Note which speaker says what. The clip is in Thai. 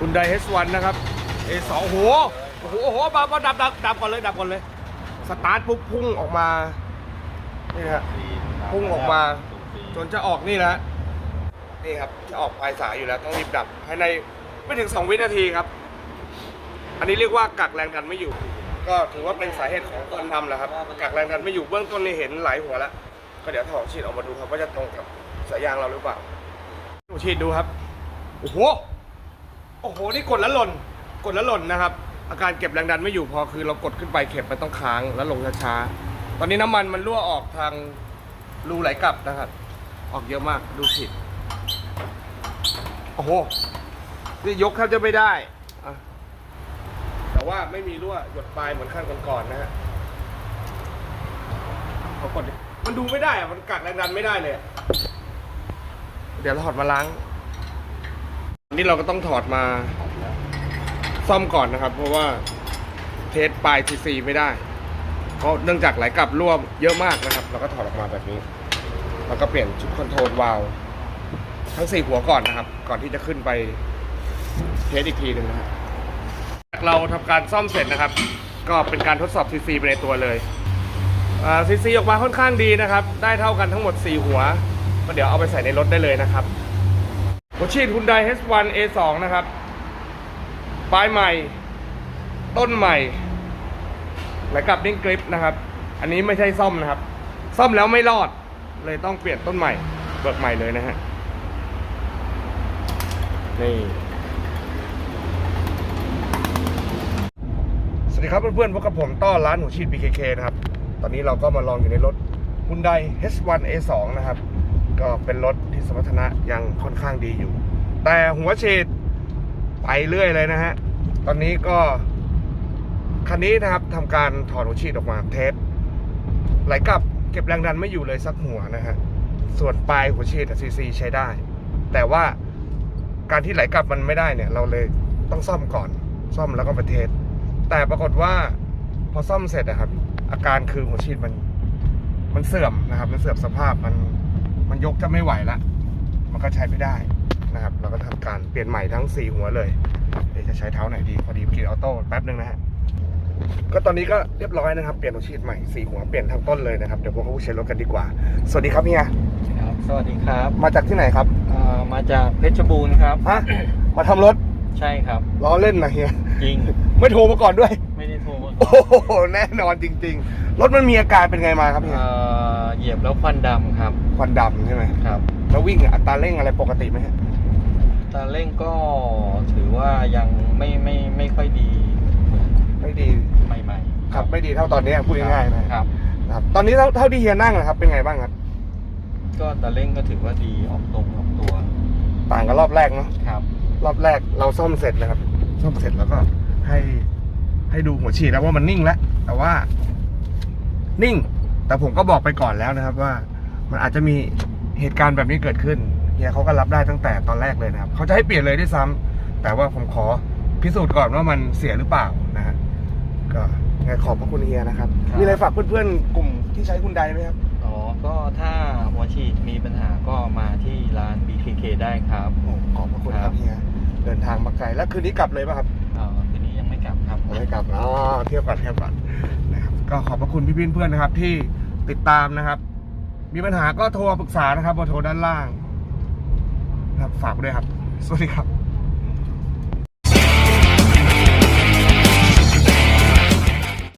Speaker 1: คุณไดเฮสวันนะครับ A2 โอ้โหโอ้โหโอ้โหมามาดับดับดับก่อนเลยดับก่อนเลย สตาร์ทปุ๊บพุ่งออกมานี่ฮะพุ่งออกมา จนจะออกนี่แหละนี่ครับจะออกปลายสายอยู่แล้วต้องรีบดับภายในไม่ถึง 2 วินาทีครับ อันนี้เรียกว่ากักแรงดันไม่อยู่ ก็ถือว่าเป็นสาเหตุของคนทำแหละครับกักแรงดันไม่อยู่เบื้องต้นนี่เห็นหลายหัวแล้วก็เดี๋ยวถอดฉีดออกมาดูครับว่าจะตรงกับสายยางเราหรือเปล่าดูฉีดดูครับโอ้โห โอ้โห นี่กดแล้วหล่น กดแล้วหล่นนะครับ อาการเก็บแรงดันไม่อยู่พอคือเรากดขึ้นไปเข็มมันต้องค้างแล้วลงช้าๆ ตอนนี้น้ำมันมันรั่วออกทางรูไหลกลับนะครับ ออกเยอะมากดูผิดโอ้โห นี่ยกแทบจะไม่ได้ แต่ว่าไม่มีรั่วหยดปลายเหมือนขั้นก่อนๆนะฮะเอากดมันดูไม่ได้อะมันกักแรงดันไม่ได้เลย เดี๋ยวเราถอดมาล้าง นนี้เราก็ต้องถอดมาซ่อมก่อนนะครับ เพราะว่าเทสปลายซีซีไม่ได้ เพราะเนื่องจากไหลกลับร่วมเยอะมากนะครับ เราก็ถอดออกมาแบบนี้ แล้วก็เปลี่ยนชุดคอนโทรลวาลวทั้งสี่หัวก่อนนะครับ ก่อนที่จะขึ้นไปเทสอีกทีหนึ่งนะครับเราทำการซ่อมเสร็จนะครับ ก็เป็นการทดสอบซีซีไปในตัวเลยซีซีออกมาค่อนข้างดีนะครับ ได้เท่ากันทั้งหมด 4 หัว ก็เดี๋ยวเอาไปใส่ในรถได้เลยนะครับ หัวฉีด Hyundai H1 A2 นะครับ ปลายใหม่ ต้นใหม่ไหลกลับนิ่งกริปนะครับ อันนี้ไม่ใช่ซ่อมนะครับ ซ่อมแล้วไม่รอด เลยต้องเปลี่ยนต้นใหม่ เบิกใหม่เลยนะฮะ นี่ สวัสดีครับเพื่อนๆพบกับผมต้อนร้านหัวฉีด BKK นะครับ ตอนนี้เราก็มาลองอยู่ในรถ Hyundai H1 A2 นะครับ ก็เป็นรถที่สมรรถนะยังค่อนข้างดีอยู่ แต่หัวฉีดไปเรื่อยเลยนะฮะ ตอนนี้ก็คันนี้นะครับทำการถอดหัวฉีดออกมาเทสไหลกลับเก็บแรงดันไม่อยู่เลยสักหัวนะฮะ ส่วนปลายหัวฉีดซีซีใช้ได้ แต่ว่าการที่ไหลกลับมันไม่ได้เนี่ย เราเลยต้องซ่อมก่อน ซ่อมแล้วก็ไปเทสแต่ปรากฏว่าพอซ่อมเสร็จนะครับ อาการคือหัวฉีดมัน มันเสื่อมนะครับ มันเสื่อมสภาพมัน มันยกจะไม่ไหวละมันก็ใช้ไม่ได้นะครับ เราก็ทำการเปลี่ยนใหม่ทั้ง 4 หัวเลย เดี๋ยวจะใช้เท้าไหนดี พอดีกินออโต้แป๊บนึงนะฮะ ก็ตอนนี้ก็เรียบร้อยนะครับ เปลี่ยนหัวฉีดใหม่สี่หัวเปลี่ยนทั้งต้นเลยนะครับ เดี๋ยวพวกเขาใช้รถกันดีกว่า สวัสดีครับเฮีย
Speaker 2: ครับ สวัสดีครับ
Speaker 1: มาจากที่ไหนครับ
Speaker 2: เอ่อมาจากเพชรบูรณ์ครับ
Speaker 1: ฮะมาทำรถ
Speaker 2: ใช่ครับ
Speaker 1: ล้อเล่นนะเฮีย
Speaker 2: จริง
Speaker 1: ไม่โทรมาก่อนด้วย
Speaker 2: ไม่ได้ โทรมา
Speaker 1: โอ้โหแน่นอนจริง ๆ รถมันมีอาการเป็นไงมาครับเฮีย
Speaker 2: เอ่อเหยียบแล้วควันดำครับ
Speaker 1: ควันดำใช่ไหม
Speaker 2: ครับ
Speaker 1: แล้ววิ่งอัตราเร่งอะไรปกติไหมฮะ
Speaker 2: ตาเร่งก็ถือว่ายังไม่ไม่ไม่ค่อยดี
Speaker 1: ไม่ดี
Speaker 2: ใหม่ๆ
Speaker 1: ครับไม่ดีเท่าตอนนี้พูดง่ายๆนะครับ
Speaker 2: ครับ
Speaker 1: ครับตอนนี้เท่าเท่าที่เฮียนั่งนะครับเป็นไงบ้างครับ
Speaker 2: ก็ตาเร่งก็ถือว่าดีออกตรงออกตัว
Speaker 1: ต่างกับรอบแรกเนาะ
Speaker 2: ครับ
Speaker 1: รอบแรกเราซ่อมเสร็จนะครับ ซ่อมเสร็จแล้วก็ให้ ให้ดูหัวฉีดแล้วว่ามันนิ่งแล้ว แต่ว่า นิ่ง แต่ผมก็บอกไปก่อนแล้วนะครับ ว่า มันอาจจะมีเหตุการณ์แบบนี้เกิดขึ้นเฮียเขาก็รับได้ตั้งแต่ตอนแรกเลยนะครับเขาจะให้เปลี่ยนเลยด้วยซ้ำแต่ว่าผมขอพิสูจน์ก่อนว่ามันเสียหรือเปล่านะฮะก็ยังไงขอบพระคุณเฮียนะครับ
Speaker 2: ครับ
Speaker 1: มีอะไรฝากเพื่อนๆ กลุ่มที่ใช้คุณใดไหมครับ
Speaker 2: อ๋อ ก็ถ้าหัวฉีดมีปัญหาก็มาที่ร้าน BKK ได้ครับ
Speaker 1: โอ้ขอบพระคุณค
Speaker 2: ครั
Speaker 1: รับ บเฮีย เดินทางมาไกลแล้วคืนนี้กลับเลยป่ะครับ
Speaker 2: เอ่อ คืนนี้ยังไม่กลับครับ
Speaker 1: ผมไม่กลับอ๋อเที่ยวก่อนเที่ยวก่อนนะครับก็ขอบพระคุณพี่ๆเพื่อนนะครับ ที่ติดตามนะครับ มีปัญหาก็โทรปรึกษานะครับเบอร์โทรด้านล่าง ครับฝากด้วยครับ สวัสดีครับ